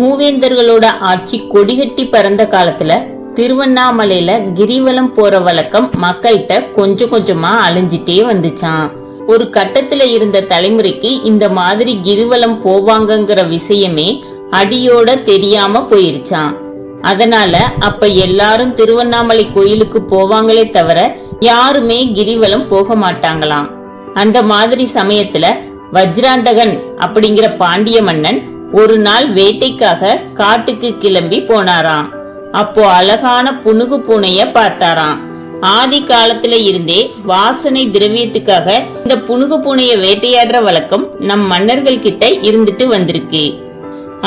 மூவேந்தர்களோட ஆட்சி கொடிகட்டி பறந்த காலத்துல திருவண்ணாமலையில கிரிவலம் போற வழக்கம் மக்கள்கிட்ட கொஞ்சம் கொஞ்சமா அழிஞ்சிட்டே வந்துச்சான் ஒரு கட்டத்துல இருந்த தலைமுறைக்கு இந்த மாதிரி கிரிவலம் போவாங்கங்கிற விஷயமே அடியோட தெரியாம போயிருச்சான் அதனால அப்ப எல்லாரும் திருவண்ணாமலை கோயிலுக்கு போவாங்களே தவிர யாருமே கிரிவலம் போக மாட்டாங்களாம். அந்த மாதிரி சமயத்துல வஜ்ராந்தகன் அப்படிங்கிற பாண்டிய மன்னன் ஒரு நாள் வேட்டைக்காக காட்டுக்கு கிளம்பி போனாராம். அப்போ அழகான புனுகு பூனைய பார்த்தாராம். ஆதி காலத்துல இருந்தே வாசனை திரவியத்துக்காக இந்த புனுகு பூனைய வேட்டையாடுற வழக்கம் நம் மன்னர்கள் கிட்ட இருந்துட்டு வந்திருக்கு.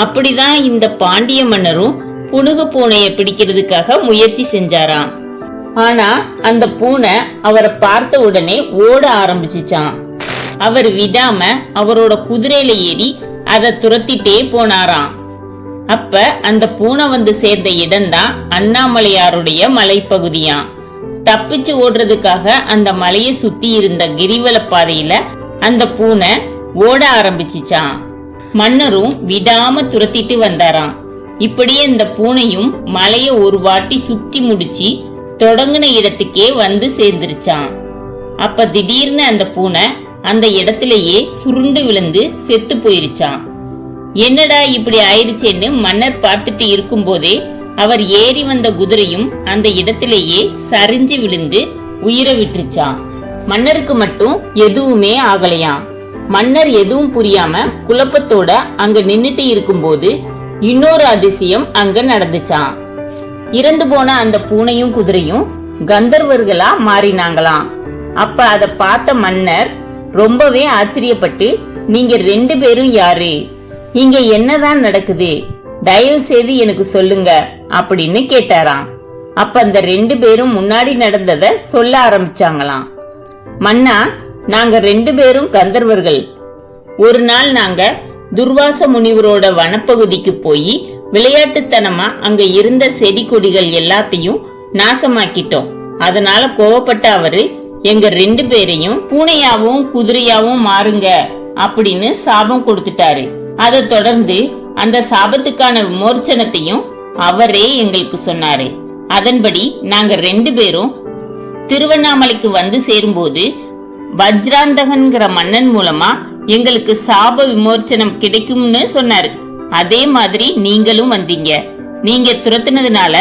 அப்படிதான் இந்த பாண்டிய மன்னரும் புனுகு பூனைய பிடிக்கிறதுக்காக முயற்சி செஞ்சாராம். ஆனா அந்த பூனை அவரை பார்த்த உடனே ஓட ஆரம்பிச்சுச்சான் அவர் விடாம அவரோட குதிரையில ஏறி அதை துரத்திட்டே போனாராம். அப்ப அந்த பூனை வந்து சேர்ந்த இடம்தான் அண்ணாமலையாருடைய மலைப்பகுதியாம். தப்பிச்சு ஓடுறதுக்காக அந்த மலையை சுத்தி இருந்த கிரிவல பாதையில அந்த பூனை ஓட ஆரம்பிச்சிச்சான் மன்னரும் விடாம துரத்திட்டு வந்தாராம். இப்படியே இந்த பூனையும் மலைய ஒரு வாட்டி சுத்தி முடிச்சு தொடங்கின இடத்துக்கே வந்து சேர்ந்துருச்சான் அப்ப திடீர்னு அந்த பூனை அந்த இடத்திலேயே சுருண்டு விழுந்து செத்து போயிருச்சான் என்னடா இப்படி ஆயிடுச்சேன்னு மன்னர் பார்த்துட்டு இருக்கும்போதே அவர் ஏறி வந்த குதிரையும் அந்த இடத்திலேயே சரிஞ்சு விழுந்து உயிரை விட்டுருச்சான் மன்னருக்கு மட்டும் எதுவுமே ஆகலையாம். மன்னர் எதுவும் புரியாம குழப்பத்தோட அங்க நின்னுட்டு இருக்கும்போது இன்னொரு அதிசயம் அங்க நடந்துச்சான் இறந்து போன அந்த பூனையும் குதிரையும் கந்தர்வர்களா மாறினாங்களாம். அப்ப அத பார்த்த மன்னர் ரொம்பவே ஆச்சரியப்பட்டு நீங்க ரெண்டு பேரும் யாரு? இங்க என்னதான் நடக்குது? தயவு செய்து எனக்கு சொல்லுங்க அப்படின்னு கேட்டாராம். அப்ப அந்த ரெண்டு பேரும் முன்னாடி நடந்தத சொல்ல ஆரம்பிச்சாங்களாம். மன்னா நாங்க ரெண்டு பேரும் கந்தர்வர்கள். ஒரு நாள் நாங்க துர்வாச முனிவரோட வனப்பகுதிக்கு போய் விளையாட்டுத்தனமா அங்க இருந்த செடி கொடிகள் எல்லாத்தையும் நாசமாக்கிட்டோம். அதனால கோவப்பட்ட அவரு எங்க ரெண்டு பேரையும் பூனையாவும் குதிரையாவும் மாறுங்க அப்படின்னு சாபம் கொடுத்துட்டாரு. அதை தொடர்ந்து அந்த சாபத்துக்கான விமோர்ச்சனத்தையும் அவரே எங்களுக்கு சொன்னாரு. அதன்படி நாங்க ரெண்டு பேரும் திருவண்ணாமலைக்கு வந்து சேரும்போது வஜ்ராந்தகன்கிற மன்னன் மூலமா எங்களுக்கு சாப விமோர்ச்சனம் கிடைக்கும்னு சொன்னாரு. அதே மாதிரி நீங்களும் வந்தீங்க. நீங்க துரத்துனதுனால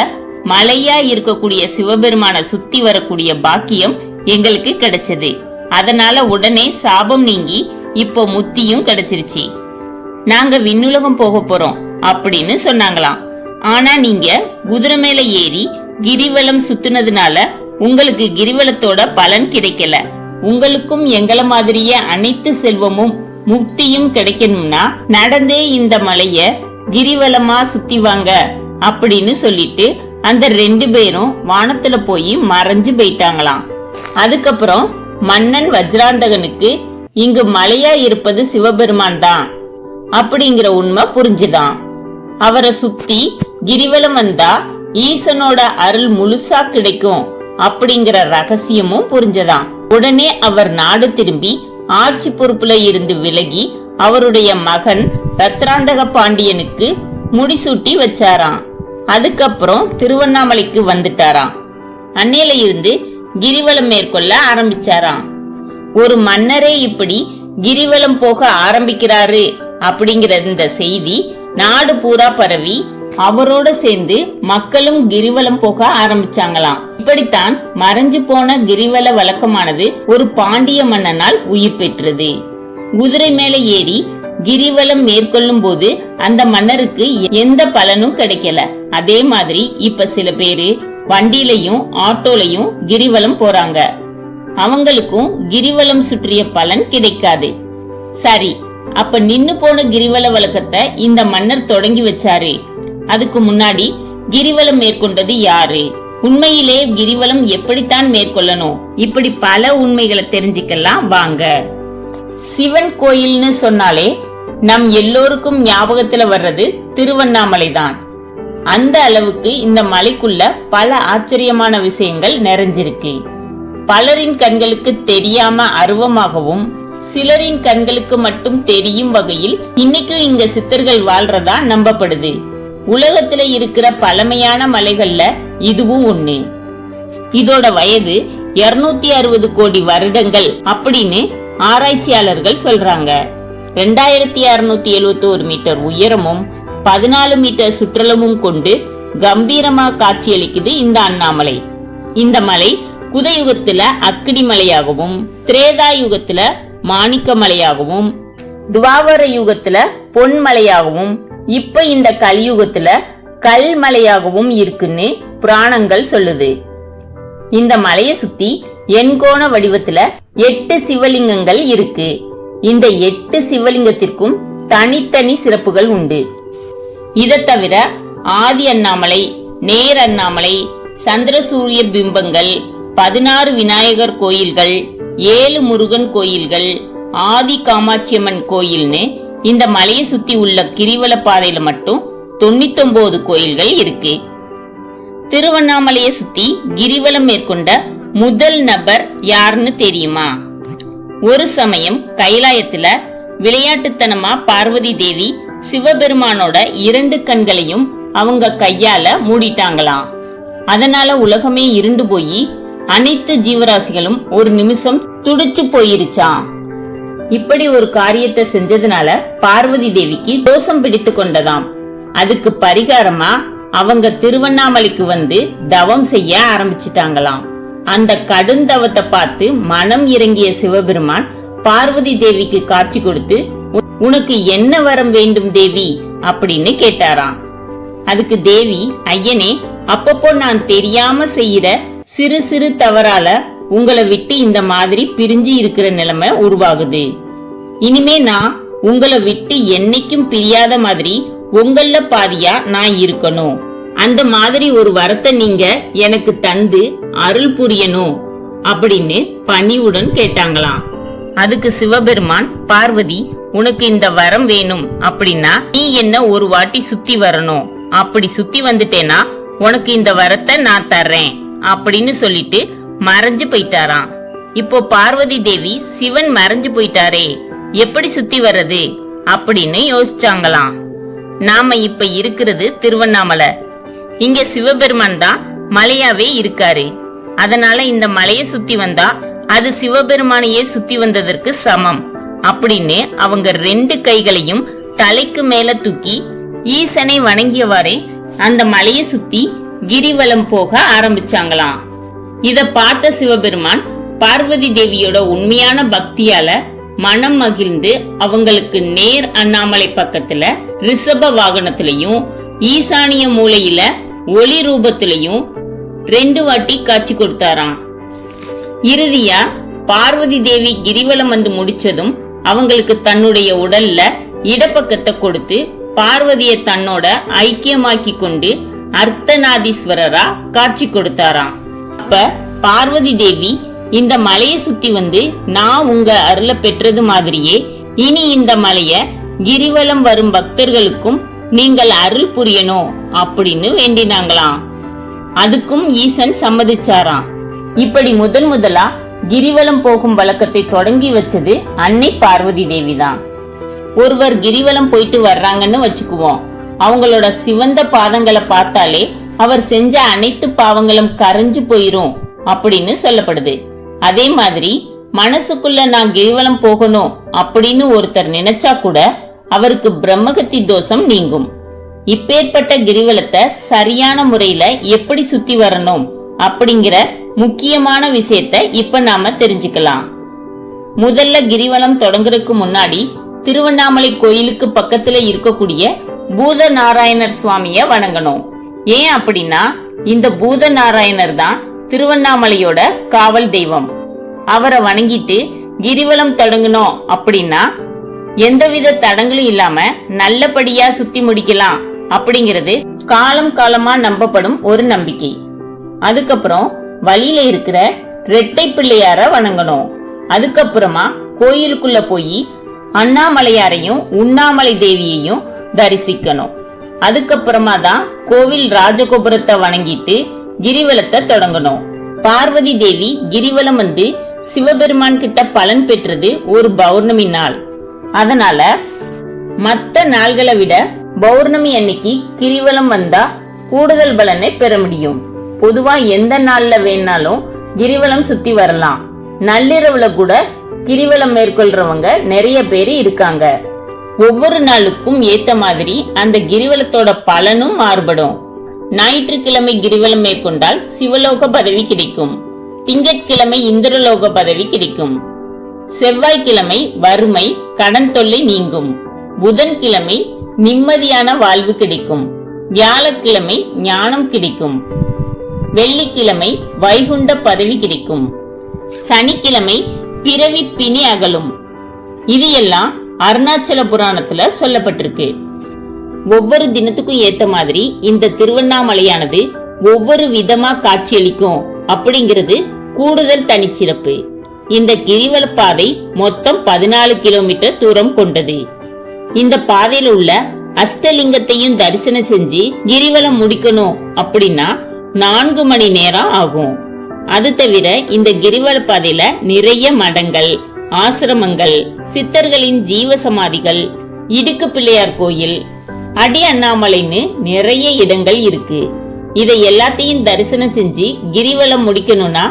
மலையா இருக்கக்கூடிய சிவபெருமான சுத்தி வரக்கூடிய பாக்கியம் எங்களுக்கு கிடைச்சது. அதனால உடனே சாபம் நீங்கி இப்போ முத்தியும் கிடைச்சிருச்சு. நாங்க விண்ணுலகம் போக போறோம் அப்படின்னு சொன்னாங்களாம். ஆனா நீங்க குதிரை மேல ஏறி கிரிவலம் சுத்துனதுனால உங்களுக்கு கிரிவலத்தோட பலன் கிடைக்கல. உங்களுக்கும் எங்கள மாதிரியே அனைத்து செல்வமும் முக்தியும் கிடைக்கணும்னா நடந்தே இந்த மலைய கிரிவலமா சுத்தி வாங்க அப்படின்னு சொல்லிட்டு அந்த ரெண்டு பேரும் வானத்துல போய் மறைஞ்சு போயிட்டாங்களாம். அதுக்கப்புறம் மன்னன் வஜ்ராந்தகனுக்கு இங்கு மலையா இருப்பது சிவபெருமான் தான் அப்படிங்கிற உண்மை புரிஞ்சுதான். அவரை சுத்தி கிரிவலம் வந்தா ஈசனோட அருள் முழுசா கிடைக்கும் அப்படிங்கிற ரகசியமும் புரிஞ்சதாம் உடனே அவர் நாடு திரும்பி ஆட்சி பொறுப்புல இருந்து விலகி அவருடைய மகன் ரத்ராந்தக பாண்டியனுக்கு முடிசூட்டி வச்சாராம். அதுக்கப்புறம் திருவண்ணாமலைக்கு வந்துட்டாராம். அன்னையில இருந்து கிரிவலம் மேற்கொள்ள ஆரம்பிச்சாராம். ஒரு மன்னரே இப்படி கிரிவலம் போக ஆரம்பிக்கிறாரு அப்படிங்கிற இந்த செய்தி நாடு பூரா பரவி அவரோட சேர்ந்து மக்களும் கிரிவலம் போக ஆரம்பிச்சாங்களாம். இப்படித்தான் மறைஞ்சு போன கிரிவல வழக்கமானது ஒரு பாண்டிய மன்னனால் உயிர் பெற்றது. குதிரை மேல ஏறி கிரிவலம் மேற்கொள்ளும் போது அந்த மன்னருக்கு எந்த பலனும் கிடைக்கல. அதே மாதிரி இப்ப சில பேரு வண்டியிலையும் ஆட்டோலையும் கிரிவலம் போறாங்க. அவங்களுக்கும் கிரிவலம் சுற்றிய பலன் கிடைக்காது. சரி அப்ப நின்னு போன கிரிவல வழக்கத்தை இந்த மன்னர் தொடங்கி வச்சாரு. அதுக்கு முன்னாடி கிரிவலம் மேற்கொண்டது யாரு? உண்மையிலே கிரிவலம் எப்படித்தான் மேற்கொள்ளணும்? இப்படி பல உண்மைகளை தெரிஞ்சுக்கலாம் வாங்க. சிவன் கோயில்னு சொன்னாலே நம் எல்லோருக்கும் ஞாபகத்துல வர்றது திருவண்ணாமலை தான் அந்த அளவுக்கு இந்த மலைக்குள்ள பல ஆச்சரியமான விஷயங்கள் நிறைஞ்சிருக்கு. பலரின் கண்களுக்கு தெரியாம அருவமாகவும் சிலரின் கண்களுக்கு மட்டும் தெரியும் வகையில் இன்னைக்கும் இங்க சித்தர்கள் வாழ்றதா நம்பப்படுது. உலகத்துல இருக்கிற பழமையான மலைகள்ல இதுவும் ஒண்ணு. இதோட வயது 260 அறுபது கோடி வருடங்கள் அப்படின்னு ஆராய்ச்சியாளர்கள் சொல்றாங்க. ரெண்டாயிரத்தி அறுநூத்தி எழுபத்தி ஒரு மீட்டர் உயரமும் பதினாலு மீட்டர் சுற்றளவும் கொண்டு கம்பீரமா காட்சியளிக்குது இந்த அண்ணாமலை. இந்த மலை குதயுகத்துல அக்கினி மலையாகவும் திரேதா யுகத்துல மாணிக்க மலையாகவும் துவாவர யுகத்துல பொன்மலையாகவும் இப்ப இந்த கலியுகத்துல கல்மலையாகவும் இருக்குன்னு புராணங்கள் சொல்லுது. இந்த மலையை சுத்தி எண்கோண வடிவத்துல எட்டு சிவலிங்கங்கள் இருக்கு. இந்த எட்டு சிவலிங்கத்திற்கும் தனித்தனி சிறப்புகள் உண்டு. இதை தவிர ஆதி அண்ணாமலை நேர் அண்ணாமலை சந்திரசூரிய பிம்பங்கள் பதினாறு விநாயகர் கோயில்கள் ஏழு முருகன் கோயில்கள் ஆதி காமாட்சியம்மன் கோயில்னு இந்த மலையை சுத்தி உள்ள கிரிவல பாதையில மட்டும் தொண்ணூத்தொன்பது கோயில்கள் இருக்கு. திருவண்ணாமலையை சுத்தி கிரிவலம் மேற்கொண்ட முதல் நபர் யாருன்னு தெரியுமா? ஒரு சமயம் கைலாயத்துல விளையாட்டுத்தனமா பார்வதி தேவி சிவபெருமானோட இரண்டு கண்களையும் அவங்க கையால மூடிட்டாங்களாம். அதனால உலகமே இருண்டு போய் அனைத்து ஜீவராசிகளும் ஒரு நிமிஷம் துடிச்சு போயிருச்சாம். இப்படி ஒரு காரியத்தை செஞ்சதுனால பார்வதி தேவிக்கு தோஷம் பிடித்து கொண்டதாம். அதுக்கு பரிகாரமா அவங்க திருவண்ணாமலைக்கு வந்து தவம் செய்ய ஆரம்பிச்சிட்டாங்களாம். அந்த கடுந்தவத்தை பார்த்து மனம் இறங்கிய சிவபெருமான் பார்வதி தேவிக்கு காட்சி கொடுத்து உனக்கு என்ன வரம் வேண்டும் தேவி? அப்படின்னு கேட்டாராம். அதுக்கு தேவி ஐயனே அப்பப்போ நான் தெரியாம செய்யற சிறு சிறு தவறால உங்களை விட்டு இந்த மாதிரி பிரிஞ்சு இருக்கிற நிலைமை உருவாகுது. இனிமே நான் உங்களை விட்டு என்னைக்கும் பிரியாத மாதிரி உங்கள பாதியா நான் இருக்கணும். அந்த மாதிரி ஒரு வரத்தை நீங்க எனக்கு தந்து அருள் புரியணும் அப்படின்னு பணிவுடன் கேட்டாங்களாம். அதுக்கு சிவபெருமான் பார்வதி உனக்கு இந்த வரம் வேணும். அப்படின்னா நீ என்ன ஒரு வாட்டி சுத்தி வரணும்? அப்படி சுத்தி வந்துட்டேனா உனக்கு இந்த வரத்தை நான் தர்றேன். அப்படின்னு சொல்லிட்டு மறைஞ்சு போயிட்டாராம். இப்போ பார்வதி தேவி சிவன் மறைஞ்சு போயிட்டாரே. எப்படி சுத்தி வர்றது? அப்படின்னு யோசிச்சாங்களாம். நாம இப்ப இருக்கிறது திருவண்ணாமலை. இங்க சிவபெருமான் தான் மலையாவே இருக்காரு. அதனால இந்த மலையை சுத்தி வந்தா அது சிவபெருமானையே சுத்தி வந்ததற்கு சமம். அப்படின்னு அவங்க ரெண்டு கைகளையும் தலைக்கு மேல தூக்கி ஈசனை வணங்கியவாறே அந்த மலையை சுத்தி கிரிவலம் போக ஆரம்பிச்சாங்களாம். இத பார்த்த சிவபெருமான் பார்வதி தேவியோட உண்மையான பக்தியால மனம் மகிழ்ந்து அவங்களுக்கு நேர் அண்ணாமலை பக்கத்துல ரிஷப வாகனத்திலையும் ஈசானிய மூலையில ஒளி ரூபத்திலையும் ரெண்டு வாட்டி காட்சி கொடுத்தாராம். இறுதியா பார்வதி தேவி கிரிவலம் வந்து முடிச்சதும் அவங்களுக்கு தன்னுடைய உடல்ல இடப்பக்கத்தை கொடுத்து பார்வதியை தன்னோட ஐக்கியமாக்கி கொண்டு அர்த்தநாதீஸ்வரரா காட்சி கொடுத்தாராம். அப்ப பார்வதி தேவி இந்த மலையை சுத்தி வந்து நான் உங்க அருளை பெற்றது மாதிரியே இனி இந்த மலைய கிரிவலம் வரும் பக்தர்களுக்கும் நீங்கள் அருள் புரியணும் அப்படின்னு வேண்டினாங்களாம். அதுக்கும் ஈசன் சம்மதிச்சாராம். இப்படி முதன் முதலா கிரிவலம் போகும் வழக்கத்தை தொடங்கி வச்சது அன்னை பார்வதி தேவி தான் ஒருவர் கிரிவலம் போயிட்டு வர்றாங்கன்னு வச்சுக்குவோம். அவங்களோட சிவந்த பாதங்களை பார்த்தாலே அவர் செஞ்ச அனைத்து பாவங்களும் கரைஞ்சு போயிரும் அப்படின்னு சொல்லப்படுது. அதே மாதிரி மனசுக்குள்ள நான் கிரிவலம் போகணும் அப்படின்னு ஒருத்தர் நினைச்சா கூட அவருக்கு பிரம்மகத்தி தோஷம் நீங்கும். இப்பேற்பட்ட கிரிவலத்தை சரியான முறையில எப்படி சுத்தி வரணும்? அப்படிங்கிற முக்கியமான விஷயத்த இப்ப நாம தெரிஞ்சுக்கலாம். முதல்ல கிரிவலம் தொடங்குறதுக்கு முன்னாடி திருவண்ணாமலை கோயிலுக்கு பக்கத்துல இருக்கக்கூடிய பூத நாராயணர் சுவாமிய வணங்கணும். ஏன் அப்படின்னா இந்த பூத நாராயணர் தான் திருவண்ணாமலையோட காவல் தெய்வம். அவரை வணங்கிட்டு கிரிவலம் தொடங்கணும் அப்படின்னா எந்தவித தடங்களும் இல்லாம நல்லபடியா சுத்தி முடிக்கலாம் அப்படிங்கிறது காலம் காலமா நம்பப்படும் ஒரு நம்பிக்கை. அதுக்கப்புறம் வழியில இருக்கிற ரெட்டை பிள்ளையார வணங்கணும். அதுக்கப்புறமா கோயிலுக்குள்ள போய் அண்ணாமலையாரையும் உண்ணாமலை தேவியையும் தரிசிக்கணும். அதுக்கப்புறமா தான் கோவில் ராஜகோபுரத்தை வணங்கிட்டு கிரிவலத்தை தொடங்கணும். பார்வதி தேவி கிரிவலம் வந்து சிவபெருமான் கிட்ட பலன் பெற்றது ஒரு பௌர்ணமி நாள். அதனால மத்த நாள்களை விட பௌர்ணமி அன்னைக்கு கிரிவலம் வந்தா கூடுதல் பலனை பெற முடியும். பொதுவா எந்த நாள்ல வேணாலும் கிரிவலம் சுத்தி வரலாம். நள்ளிரவுல கூட கிரிவலம் மேற்கொள்றவங்க நிறைய பேர் இருக்காங்க. ஒவ்வொரு நாளுக்கும் ஏத்த மாதிரி அந்த கிரிவலத்தோட பலனும் மாறுபடும். ஞாயிற்றுக்கிழமை கிரிவலம் மேற்கொண்டால் சிவலோக பதவி கிடைக்கும். திங்கட்கிழமை இந்திரலோக பதவி கிடைக்கும். செவ்வாய்க்கிழமை வறுமை கடன் தொல்லை நீங்கும். புதன்கிழமை நிம்மதியான வாழ்வு கிடைக்கும். வியாழக்கிழமை ஞானம் கிடைக்கும். வெள்ளிக்கிழமை வைகுண்ட பதவி கிடைக்கும். சனிக்கிழமை பிறவி பிணி அகலும். இது எல்லாம் அருணாச்சல புராணத்துல சொல்லப்பட்டிருக்கு. ஒவ்வொரு தினத்துக்கும் ஏத்த மாதிரி இந்த திருவண்ணாமலையானது ஒவ்வொரு விதமா காட்சியளிக்கும் அப்படிங்கிறது கூடுதல் தனிச்சிறப்பு. இந்த கிரிவல பாதை மொத்தம் பதினாலு கிலோமீட்டர் தூரம் கொண்டது. இந்த பாதையில உள்ள அஷ்டலிங்கத்தையும் தரிசனம் செஞ்சு கிரிவலம் முடிக்கணும் அப்படின்னா நான்கு மணி நேரம் ஆகும். அது தவிர இந்த கிரிவல பாதையில நிறைய மடங்கள் ஆசிரமங்கள் சித்தர்களின் ஜீவ சமாதிகள் இடுக்கு பிள்ளையார் கோயில் அடி அண்ணாமலைன்னு நிறைய இடங்கள் இருக்கு. இதை எல்லாத்தையும் தரிசனம் செஞ்சு கிரிவலம் முடிக்கணும்னா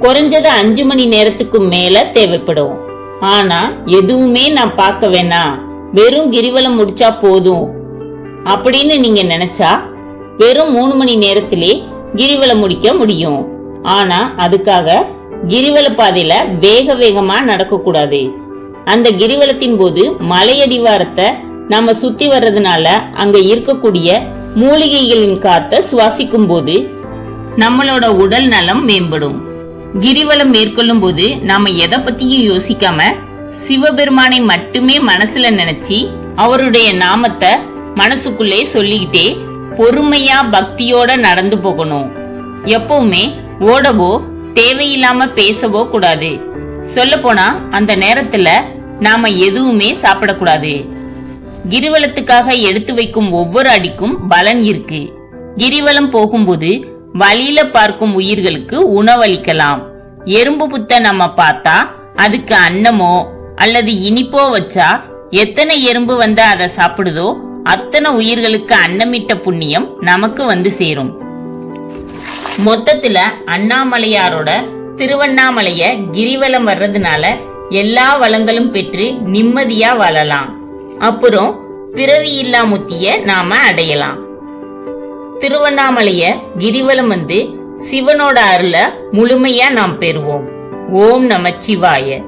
குறைஞ்சது அஞ்சு மணி நேரத்துக்கு மேல தேவைப்படும். ஆனா எதுவுமே நான் பார்க்க வேணாம். வெறும் கிரிவலம் முடிச்சா போதும். அப்படின்னு நீங்க நினைச்சா வெறும் மூணு மணி நேரத்திலே கிரிவலம் முடிக்க முடியும். ஆனா அதுக்காக கிரிவல பாதையில வேக வேகமா நடக்க கூடாது. அந்த கிரிவலத்தின் போது மலையடிவாரத்தை நம்ம சுத்தி வர்றதுனால அங்க இருக்கக்கூடிய மூலிகைகளின் காத்த சுவாசிக்கும் போது நம்மளோட உடல் நலம் மேம்படும். கிரிவலம் மேற்கொள்ளும் போது நாம எதை பத்தியும் யோசிக்காம சிவபெருமானை மட்டுமே மனசுல நினைச்சு அவருடைய நாமத்தை மனசுக்குள்ளே சொல்லிக்கிட்டே பொறுமையா பக்தியோட நடந்து போகணும். எப்பவுமே ஓடவோ தேவையில்லாம பேசவோ கூடாது. சொல்ல போனா அந்த நேரத்துல நாம எதுவுமே சாப்பிடக்கூடாது. கிரிவலத்துக்காக எடுத்து வைக்கும் ஒவ்வொரு அடிக்கும் பலன் இருக்கு. கிரிவலம் போகும்போது வழியில பார்க்கும் உயிர்களுக்கு உணவளிக்கலாம். எறும்பு புத்த நம்ம பார்த்தா அதுக்கு அன்னமோ அல்லது இனிப்போ வச்சா எத்தனை எறும்பு வந்து அதை சாப்பிடுதோ அத்தனை உயிர்களுக்கு அன்னமிட்ட புண்ணியம் நமக்கு வந்து சேரும். மொத்தத்துல அண்ணாமலையாரோட திருவண்ணாமலைய கிரிவலம் வர்றதுனால எல்லா வளங்களும் பெற்று நிம்மதியா வாழலாம். அப்புறம் பிறவி இல்லா முத்திய நாம அடையலாம். திருவண்ணாமலைய கிரிவலம் வந்து சிவனோட அருள முழுமையா நாம் பெறுவோம். ஓம் நமச்சிவாய